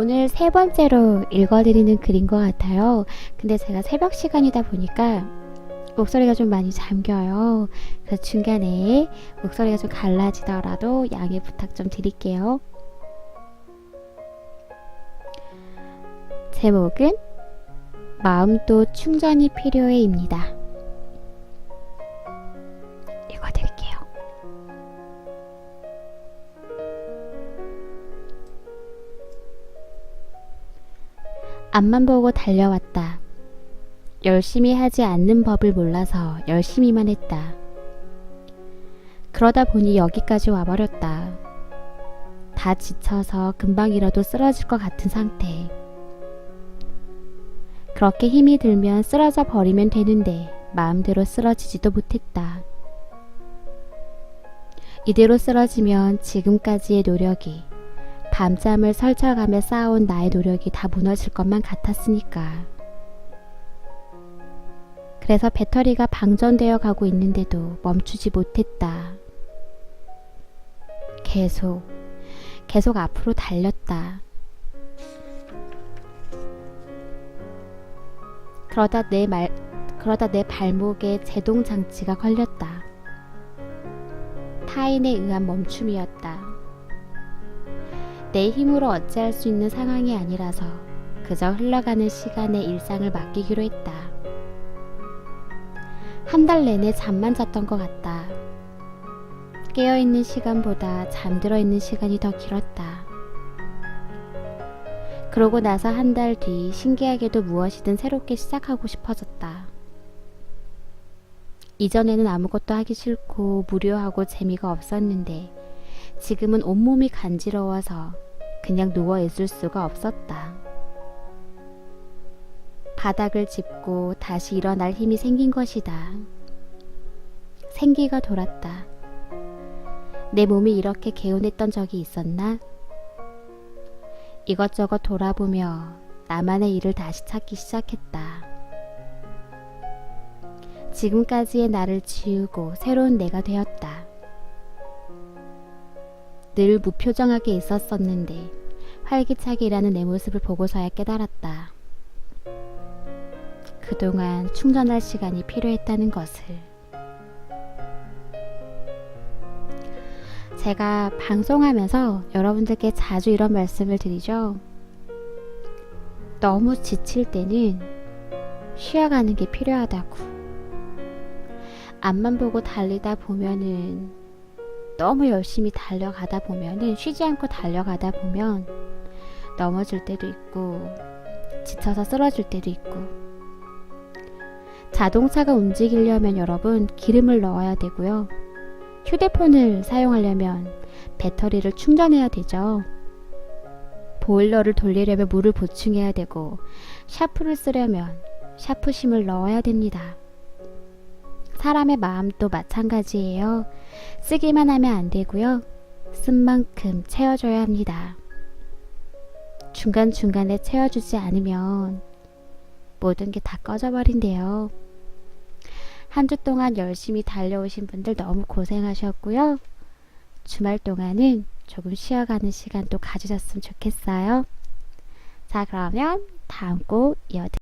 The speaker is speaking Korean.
오늘 세 번째로 읽어드리는 글인 것 같아요. 근데 제가 새벽 시간이다 보니까 목소리가 좀 많이 잠겨요. 그래서 중간에 목소리가 좀 갈라지더라도 양해 부탁 좀 드릴게요. 제목은 마음도 충전이 필요해입니다. 앞만 보고 달려왔다. 열심히 하지 않는 법을 몰라서 열심히만 했다. 그러다 보니 여기까지 와버렸다. 다 지쳐서 금방이라도 쓰러질 것 같은 상태. 그렇게 힘이 들면 쓰러져 버리면 되는데 마음대로 쓰러지지도 못했다. 이대로 쓰러지면 지금까지의 노력이 밤잠을 설쳐가며 쌓아온 나의 노력이 다 무너질 것만 같았으니까. 그래서 배터리가 방전되어 가고 있는데도 멈추지 못했다. 계속, 계속 앞으로 달렸다. 그러다 내 말, 그러다 내 발목에 제동 장치가 걸렸다. 타인에 의한 멈춤이었다. 내 힘으로 어찌할 수 있는 상황이 아니라서 그저 흘러가는 시간에 일상을 맡기기로 했다. 한 달 내내 잠만 잤던 것 같다. 깨어있는 시간보다 잠들어 있는 시간이 더 길었다. 그러고 나서 한 달 뒤 신기하게도 무엇이든 새롭게 시작하고 싶어졌다. 이전에는 아무것도 하기 싫고 무료하고 재미가 없었는데 지금은 온몸이 간지러워서 그냥 누워 있을 수가 없었다. 바닥을 짚고 다시 일어날 힘이 생긴 것이다. 생기가 돌았다. 내 몸이 이렇게 개운했던 적이 있었나? 이것저것 돌아보며 나만의 일을 다시 찾기 시작했다. 지금까지의 나를 지우고 새로운 내가 되었다. 늘 무표정하게 있었었는데 활기차게 일하는 내 모습을 보고서야 깨달았다. 그동안 충전할 시간이 필요했다는 것을. 제가 방송하면서 여러분들께 자주 이런 말씀을 드리죠. 너무 지칠 때는 쉬어가는 게 필요하다고. 앞만 보고 달리다 보면은 너무 열심히 달려가다 보면은 쉬지 않고 달려가다 보면 넘어질 때도 있고 지쳐서 쓰러질 때도 있고 자동차가 움직이려면 여러분 기름을 넣어야 되고요. 휴대폰을 사용하려면 배터리를 충전해야 되죠. 보일러를 돌리려면 물을 보충해야 되고 샤프를 쓰려면 샤프심을 넣어야 됩니다. 사람의 마음도 마찬가지예요. 쓰기만 하면 안 되고요. 쓴 만큼 채워줘야 합니다. 중간중간에 채워주지 않으면 모든 게 다 꺼져버린대요. 한 주 동안 열심히 달려오신 분들 너무 고생하셨고요. 주말 동안은 조금 쉬어가는 시간 또 가지셨으면 좋겠어요. 자, 그러면 다음 곡 이어드